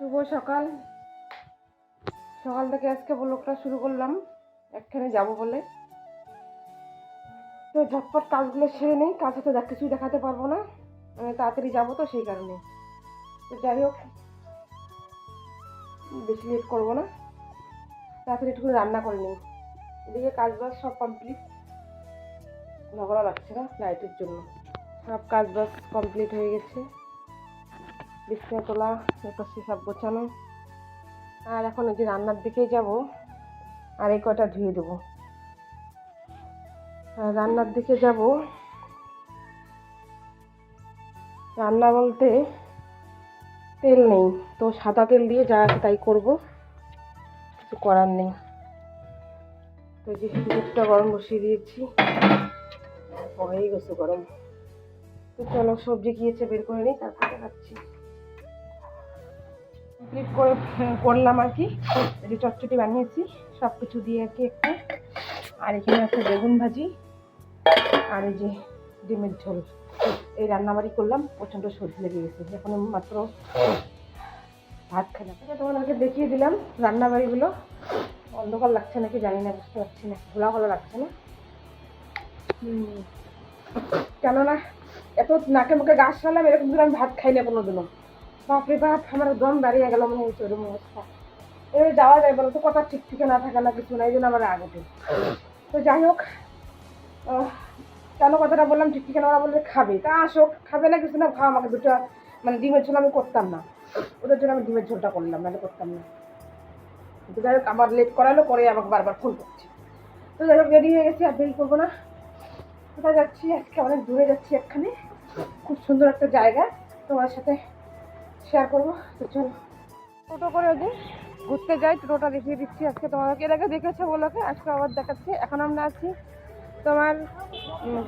শুভ সকাল। সকাল থেকে আজকে ব্লগটা শুরু করলাম। একখানে যাব বলে। তো ঝটপট কাজগুলো সেরে নেই। কাজে তো দেখ কিছুই দেখাতে পারব না। মানে তাড়াতাড়ি যাব তো সেই কারণে। তো যাই হোক, বেশি লেট করব না। তাড়াতাড়ি একটু রান্না করে নিই। এদিকে কাজ বাজ সব কমপ্লিট। ঝগড়া লাগছে না লাইটের জন্য। সব কাজ বাজ কমপ্লিট হয়ে গেছে। বিছনা তোলা, এরপর সব গোছানো। আর এখন এই যে রান্নার দিকেই যাব, আর এই কটা ধুয়ে দেবো। রান্নার দিকে যাব। রান্না বলতে তেল নেই, তো সাদা তেল দিয়ে যা আছে তাই করব, কিছু করার নেই। তো যে দুধটা গরম বসিয়ে দিয়েছি, হয়েই গেছে গরম। তো চলো সবজি গিয়েছে বের করে নিই, তারপর দেখাচ্ছি কমপ্লিট করে করলাম আর কি। যে চটচটি বানিয়েছি সব কিছু দিয়ে আর কি একটু আর এখানে আছে বেগুন ভাজি আর এই যে ডিমের ঝোল। এই রান্নাবাড়ি করলাম প্রচণ্ড সর্দি লেগে গেছে। এখন মাত্র ভাত খেলাম আচ্ছা, তোমাদেরকে দেখিয়ে দিলাম রান্নাবাড়িগুলো। অন্ধকার লাগছে নাকি জানি না বুঝতে পারছি না। ঘোলা ঘোলা লাগছে না। কেননা এত নাকে মুখে গাছ সারলাম এরকম আমি ভাত খাই না কোনো দিনও বাপরে বাপ, আমার দম দাঁড়িয়ে গেল মনে হচ্ছে ওরকম অবস্থা। এবারে যাওয়া যায় বলো তো, কথা ঠিক ঠিক না থাকে না কিছু না, এই জন্য আমার ওঠে তো যাই হোক কেন কথাটা বললাম, ঠিক ঠিকানা ওরা বললে খাবে। তা আসো খাবে না কিছু না খাও আমাকে দুটো মানে ডিমের ঝোল আমি করতাম না। ওদের জন্য আমি ডিমের ঝোলটা করলাম, নাহলে করতাম না। তো যাই হোক, আমার লেট করালো পরে আমাকে বারবার ফোন করছে। তো যাই হোক রেডি হয়ে গেছি, আর দেরি করব না। কোথায় যাচ্ছি? আজকে অনেক দূরে যাচ্ছি একখানে। খুব সুন্দর একটা জায়গা তোমার সাথে শেয়ার করব। তো চলো। টোটো করে যে ঘুরতে যাই, টোটোটা দেখিয়ে দিচ্ছি আজকে তোমাকে এর আগে দেখেছ বলোকে, আজকে আবার দেখাচ্ছি। এখন আমরা আছি তোমার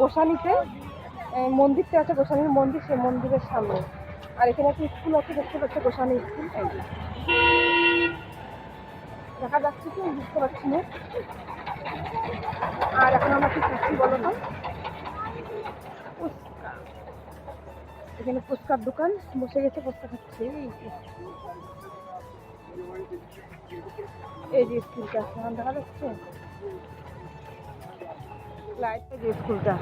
গোসানিতে। মন্দিরটা আছে গোসানির মন্দির, সেই মন্দিরের সামনে। আর এখানে একটা স্কুল আছে, দেখতে পাচ্ছ গোসানি স্কুল। দেখা যাচ্ছে কি, বুঝতে পারছি না। আর এখন আমরা কি করছি বলো তো? এখানে ফুচকার দোকান, বসে গেছে ফুচকা খাচ্ছে। এই যে। স্কুলটা এখন দেখা যাচ্ছে? লাইটটা যে স্কুলটা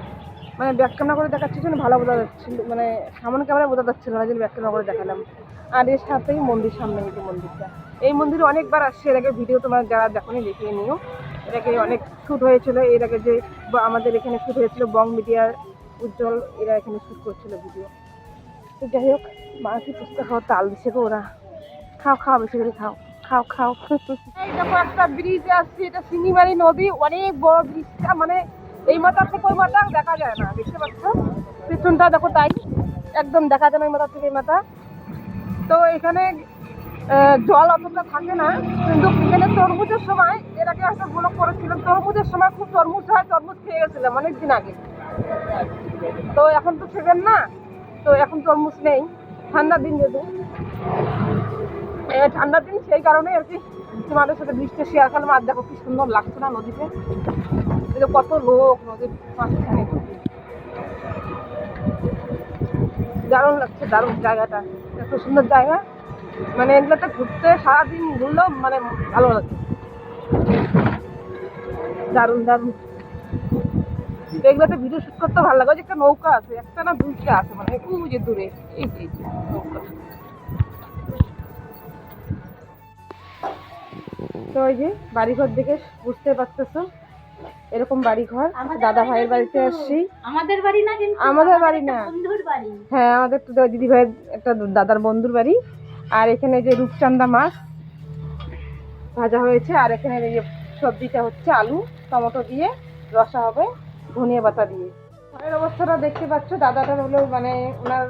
মানে ব্যাক ক্যামেরা করে দেখাচ্ছি জন্য ভালো বোঝা যাচ্ছিল মানে সামনে ক্যামেরা বোঝা যাচ্ছিল না ব্যাক ক্যামেরা করে দেখালাম। আর এর সাথেই মন্দির সামনে এই মন্দিরটা। এই মন্দিরে অনেকবার আসছে, এর আগে ভিডিও তোমার যারা দেখোনি, দেখিয়ে নিও। এর আগে অনেক শ্যুট হয়েছিল, এর আগে যে আমাদের এখানে শ্যুট হয়েছিল বং মিডিয়ার উজ্জ্বল, এরা এখানে শ্যুট করছিল ভিডিও তো যাই হোক, মা কি পুস্তক খাওয়া তাল দিছে গো ওরা। খাও খাও, বেশি করে খাও। খাও খাও। এই দেখো, একটা ব্রিজ আসছে এটা সিনিমারি নদী। অনেক বড় ব্রিজটা মানে এই মাথা থেকে ওই মাথা দেখা যায় না, দেখতে পাচ্ছ? পেছনটা দেখো তাই, একদম দেখা যায় না ওই মাথা থেকে এই মাথা। তো এখানে জল অতটা থাকে না, কিন্তু এখানে তরমুজের সময়, এর আগে একটা ব্লগ করেছিলাম, তরমুজের সময় খুব তরমুজ হয়, তরমুজ খেয়ে গেছিলাম অনেক দিন আগে। তো এখন তো সেভেন না? তো এখন তরমুজ নেই ঠান্ডার দিন যেহেতু। এ, ঠান্ডার দিন সেই কারণে আর কি তোমাদের সাথে বৃষ্টি শেয়ার করলাম আর দেখো কি সুন্দর লাগছে না নদীতে। কত লোক নদীর মাঝখানে দারুণ লাগছে দারুণ জায়গাটা। এত সুন্দর জায়গা। মানে এগুলোতে ঘুরতে সারাদিন ঘুরলেও মানে ভালো লাগে। দারুণ দারুণ। এগুলোতে ভিডিও শুট করতে ভালো লাগে একটা নৌকা আছে একটা না দুইটা আছে মানে ওই যে দূরে এই যে নৌকা। তো ওই যে বাড়িঘর দেখে বুঝতে পারতেছো এরকম বাড়িঘর দাদা ভাইয়ের বাড়িতে আসছি। আমাদের বাড়ি না কিন্তু আমাদের বাড়ি না। বন্ধুর বাড়ি। হ্যাঁ আমাদের তো দিদি ভাইয়ের একটা দাদার বন্ধুর বাড়ি। আর এখানে যে রূপচান্দা মাছ ভাজা হয়েছে আর এখানে এই সবজিটা হচ্ছে আলু টমেটো দিয়ে রসা হবে। ধনিয়া পাতা দিয়ে। ঘরের অবস্থাটা দেখতে পাচ্ছ, দাদাটার হলো মানে ওনার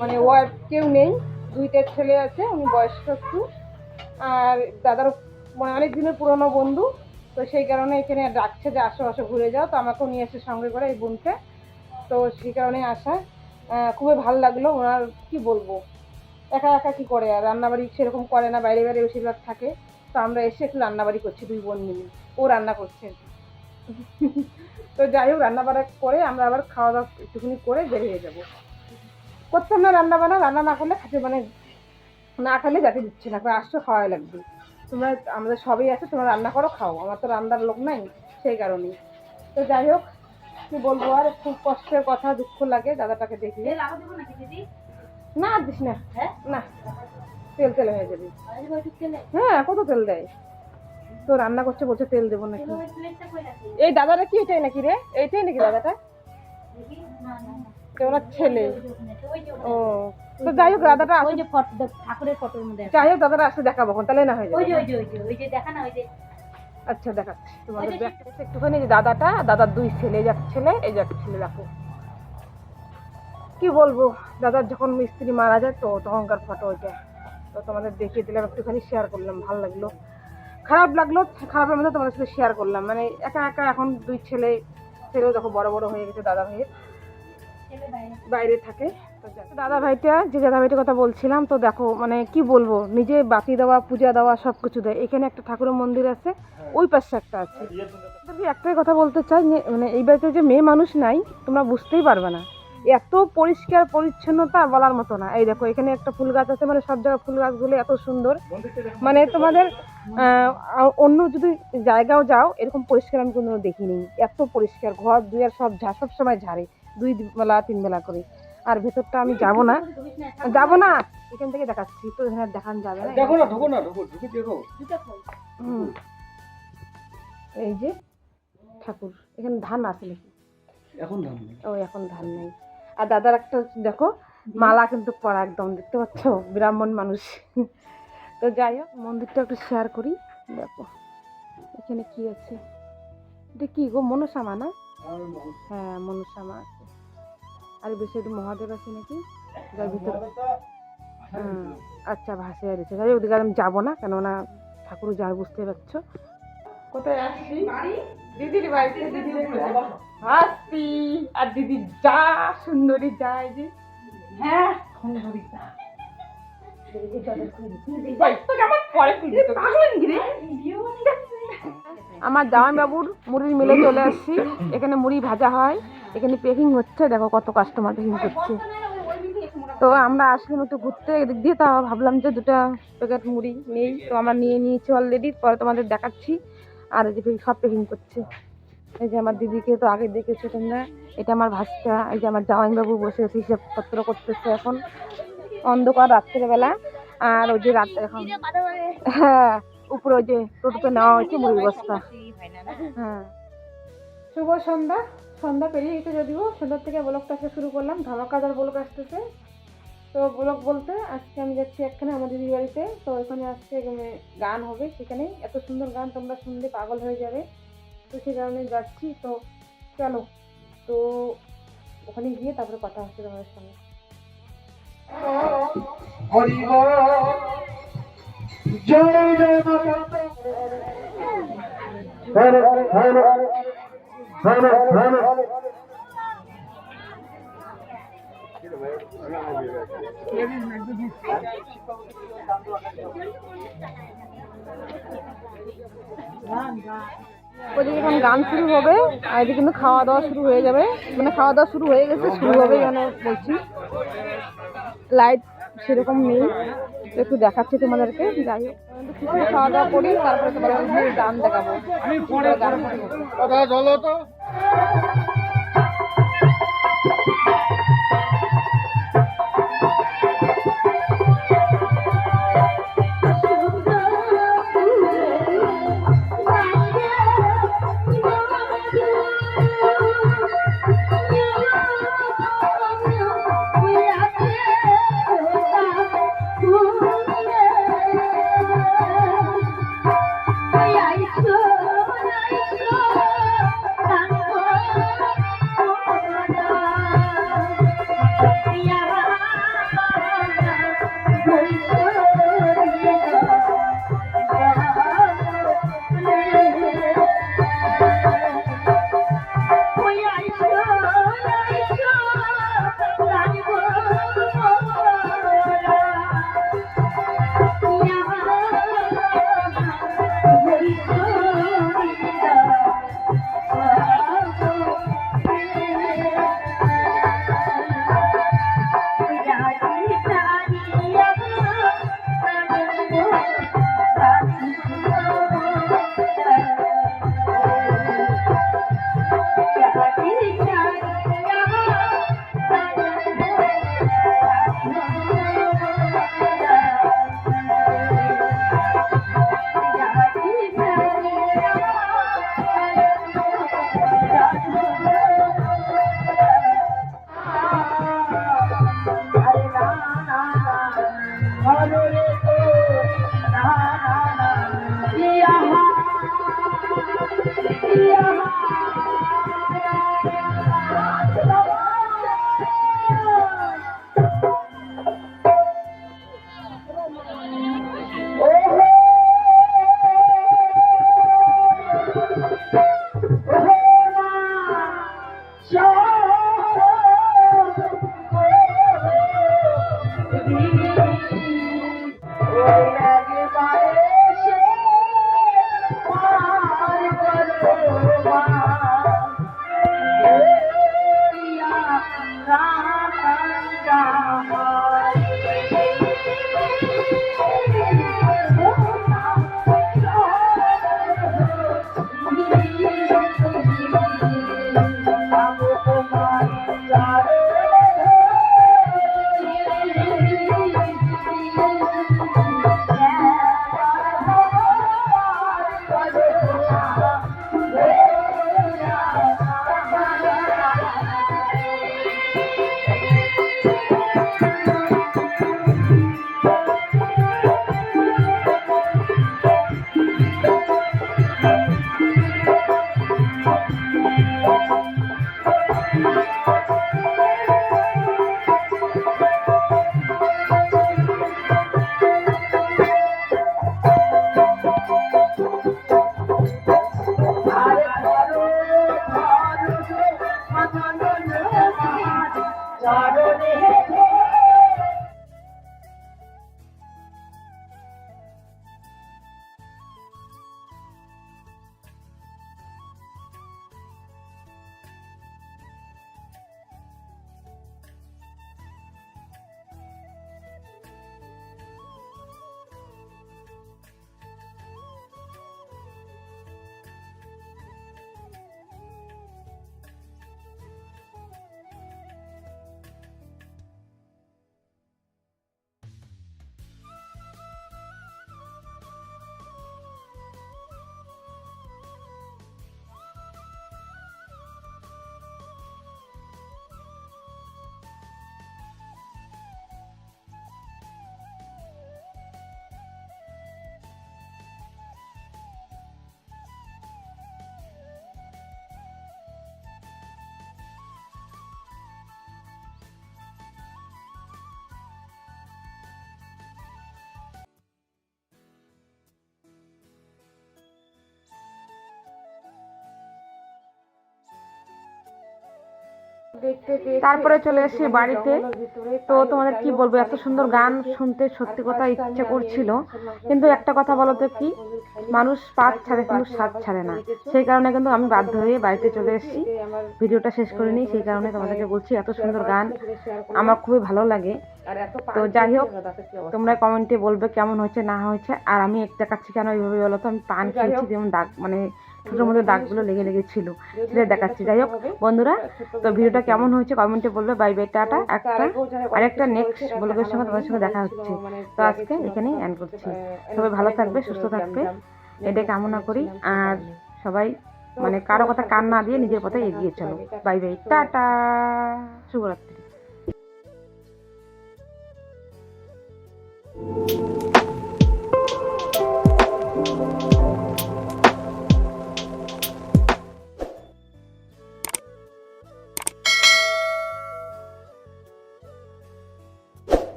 মানে ওয়াইফ কেউ নেই, দুইটা ছেলে আছে, উনি বয়স্ক একটু। আর দাদার মানে অনেক দিনের পুরনো বন্ধু, তো সেই কারণে এখানে ডাকছে যে আসো আসো, ঘুরে যাও, তো আমাকেও নিয়ে এসে সঙ্গে করে এই বোনকে। তো সেই কারণে আসা খুবই ভালো লাগল ওনার, কি বলব? একা একা কি করে আর? রান্নাবাড়ি সেরকম করে না, বাইরে বাইরে বেশিরভাগ থাকে। তো আমরা এসে একটু রান্নাবাড়ি করছি, দুই বোন মিলে। ও রান্না করছে। তো যাই হোক রান্না বান্না করে আমরা আবার খাওয়া দাওয়া একটুখানি করে বেরিয়ে যাব। করতাম না রান্না বান্না রান্না না করলে খেতে মানে না খেলে যাতে দিচ্ছে না আসছো খাওয়াই লাগবে। তোমরা আমাদের সবই আছে তোমরা রান্না করো খাও। আমার তো রান্নার লোক নাই সেই কারণেই। তো যাই হোক কি বলব আর খুব কষ্টের কথা দুঃখ লাগে দাদাটাকে দেখলে। না দিস না। হ্যাঁ? না তেল তেল হয়ে যাবে। হ্যাঁ কত তেল দেয়? তো রান্না করছে বলছে তেল দেবো নাকি। এই দাদাটা কি এটাই নাকি রে? এইটাই নাকি দাদাটা? ওনার ছেলে। ও তো যাই হোক দাদাটা ওই যে ঠাকুরের ফটোর মধ্যে যাই হোক দাদাটা আসলে দেখাবো এখন তাহলে না হয়ে যাবে। ওই যে ওই যে ওই যে দেখা না ওই যে। আচ্ছা দেখাচ্ছি। তোমাদের ব্যাগটা একটুখানি যে দাদাটা দাদার দুই ছেলে এক ছেলে এই যে এক ছেলে কি বলব দাদার যখন মিস্ত্রি মারা যায় তো তখনকার ফটো ওইটা তো তোমাদের দেখিয়ে দিলাম একটুখানি শেয়ার করলাম ভালো লাগল। খারাপ লাগল খারাপের মধ্যে তোমাদের সাথে শেয়ার করলাম। মানে একা একা এখন দুই ছেলে ছেলেও দেখো বড় বড় হয়ে গেছে দাদা ভাইয়ের। বাইরে থাকে। দাদা ভাইটা যে দাদা ভাইটার কথা বলছিলাম তো দেখো মানে কি বলব নিজে বাতি দেওয়া পূজা দেওয়া সব কিছু দেয়। এখানে একটা ঠাকুরের মন্দির আছে ওই পাশে একটা আছে। একটাই কথা বলতে চাই মানে এই বাড়িতে যে মেয়ে মানুষ নাই তোমরা বুঝতেই পারবে না। এত পরিষ্কার পরিচ্ছন্নতা বলার মতো না। এই দেখো এখানে একটা ফুল গাছ আছে মানে সব জায়গায় ফুল গাছগুলো এত সুন্দর। মানে তোমাদের অন্য যদি জায়গাও যাও এরকম পরিষ্কার আমি কোনো দেখিনি। এত পরিষ্কার ঘর দুয়ার সব ঝা সব সময় ঝাড়ে দুই বেলা তিন বেলা করে। আর ভেতরটা আমি যাব না। যাব না! এখান থেকে দেখাচ্ছি তো এখানে দেখান যাবে না। দেখো না ঢুকো না ঢুকো ঢুকে দেখো। এই যে ঠাকুর এখানে ধান আছে নাকি? এখন ধান নেই। ও এখন ধান নেই। আর দাদার একটা দেখো মালা কিন্তু পরা একদম দেখতে পাচ্ছ? ব্রাহ্মণ মানুষ। তো যাই হোক মন্দিরটা একটু শেয়ার করি। দেখো এখানে কি আছে? এটা কি গো মনসামা না? হ্যাঁ মনসামা আছে। আর বেশি একটু মহাদেব আছে নাকি? যার ভিতরে হুম, আচ্ছা ভাসে রয়েছে যাই ওদিকে আর আমি যাব না কেননা ঠাকুর যার বুঝতে পারছ? কোথায় আসছি? দিদির বাড়িতে দিদির আসছি। আর দিদি যা সুন্দরী যায় যে। হ্যাঁ। সুন্দরী যা। আমার জামাই বাবুর মুড়ির মিলে চলে আসছি। এখানে মুড়ি ভাজা হয়। এখানে পেকিং হচ্ছে। দেখো কত কাস্টমার পেকিং করছে। তো আমরা আসলাম একটু ঘুরতে। এদিক দিয়ে তা ভাবলাম যে দুটো প্যাকেট মুড়ি নেই। তো আমরা নিয়ে নিয়েছি অলরেডি পরে তোমাদের দেখাচ্ছি। আর এই যে সব প্যাকিং করছে। এই যে আমার দিদিকে তো আগে দেখেছ তোমরা, এটা আমার ভাস্তা এই যে আমার জামাইবাবু বসে আছে, হিসাবপত্র করতেছে এখন। অন্ধকার রাত্রেবেলা, আর ওই যে রাত এখন হ্যাঁ উপরে ওই যে টোটোতে নেওয়া হয়েছে মুড়ি বস্তা। হ্যাঁ। শুভ সন্ধ্যা সন্ধ্যা পেরিয়ে গেছে যদিও, সন্ধ্যার থেকে ব্লগটা শুরু করলাম, ধামাকাদার ব্লগ আসতেছে। তো ব্লগ বলতে আজকে আমি যাচ্ছি একখানে আমাদের বাড়িতে। তো ওখানে আজকে গান হবে সেখানে এত সুন্দর গান তোমরা শুনলে পাগল হয়ে যাবে। তো সেই কারণে যাচ্ছি। তো চলো। তো ওখানে গিয়ে তারপরে কথা হচ্ছে তোমাদের সঙ্গে জয় জয় মা ওদিকে এখন গান শুরু হবে আর এদিকে কিন্তু খাওয়া দাওয়া শুরু হয়ে যাবে। মানে খাওয়া দাওয়া শুরু হয়ে গেছে শুরু হবে মানে বলছি। লাইট সেরকম নেই একটু দেখাচ্ছি তোমাদেরকে। যাই হোক কিছু খাওয়া দাওয়া করি তারপরে তোমাদের গান দেখাবো। গান শুনব। তারপরে চলে এসেছি বাড়িতে। তো তোমাদের কি বলব এত সুন্দর গান শুনতে সত্যি কথা ইচ্ছে করছিল। কিন্তু একটা কথা বলো তো কি মানুষ পাত ছাড়ে কিন্তু স্বাদ ছাড়ে না। সেই কারণে কিন্তু আমি বাধ্য হয়ে বাড়িতে চলে এসেছি। ভিডিওটা শেষ করিনি সেই কারণে তোমাদেরকে বলছি এত সুন্দর গান আমার খুবই ভালো লাগে। তো যাই হোক তোমরা কমেন্টে বলবে কেমন হয়েছে না হয়েছে। আর আমি একটা দেখাচ্ছি কেন এইভাবে বলো তো? আমি পান খেয়েছি যেমন দাগ মানে ছোটোর মধ্যে দাগগুলো লেগে লেগে ছিল। সেটা দেখাচ্ছি। যাই হোক, বন্ধুরা, তো ভিডিওটা কেমন হয়েছে কমেন্টে বলবে। Bye bye, tata. একটা, আরেকটা নেক্সট ব্লগের সঙ্গে তোমার সঙ্গে দেখা হচ্ছে। তো আজকে এখানেই অ্যান্ড করছি। সবাই ভালো থাকবে, সুস্থ থাকবে। এটা কামনা করি। আর সবাই মানে কারও কথা কান না দিয়ে নিজের পথে এগিয়ে চলো। Bye bye, tata. শুভরাত্রি।